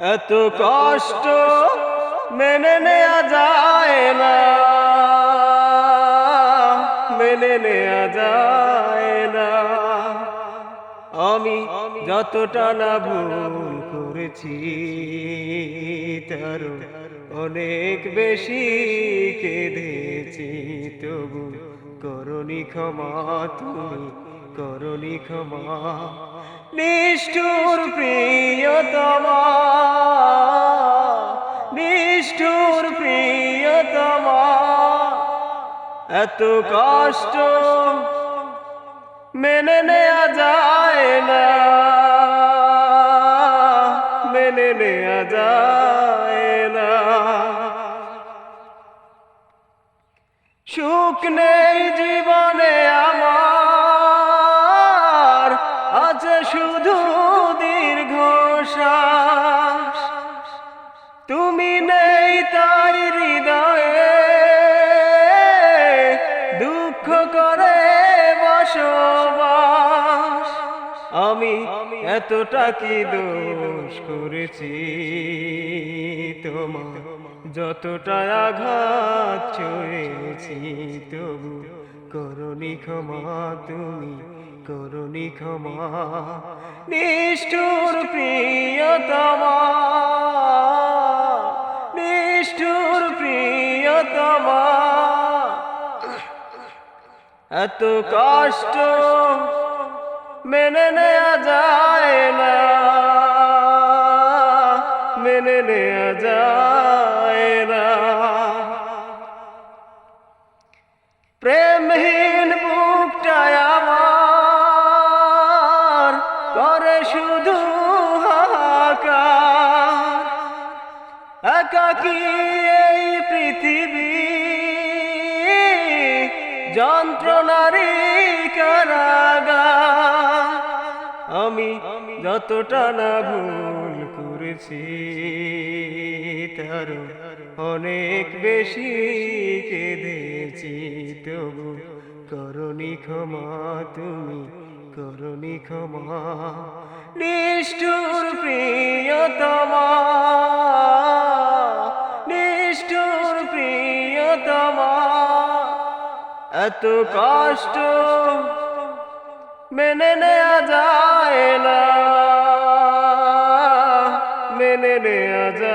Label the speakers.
Speaker 1: এত কষ্ট মেনে নেওয়া যায় না। মেনে নেওয়া যায় না। আমি যতটা না ভুল করেছি, তার অনেক বেশি কেঁদেছি। তবু করনি ক্ষমা তুমি করনি ক্ষমা। নিষ্ঠুর প্রিয়তমা। নিষ্ঠুর প্রিয়তমা। এত কষ্ট মেনে নেওয়া যায় না। মেনে নেওয়া যায় না। সুখ নেই আমি এতটা কি দোষ করেছি তোমার? যতটা আঘাত চড়েছি তবু করনি ক্ষমা তুমি করনি ক্ষমা। নিষ্ঠুর প্রিয়তমা নিষ্ঠুর প্রিয়তমা। এত কষ্ট মেনে নেয়া যায় না। মেনে নেয়া যায় না। প্রেমহীন বুকটায় আমার করে শুধু হাহাকার। এই পৃথিবী যন্ত্রণারী আমি যতটা না ভুল করেছি, তার অনেক বেশি কেঁদেছি। তবু করনি ক্ষমা, তুমি করনি ক্ষমা। নিষ্ঠুর প্রিয়তমা নিষ্ঠুর প্রিয়তমা। এত কষ্ট মেনে নেওয়া যায়। না নেওয়া যায়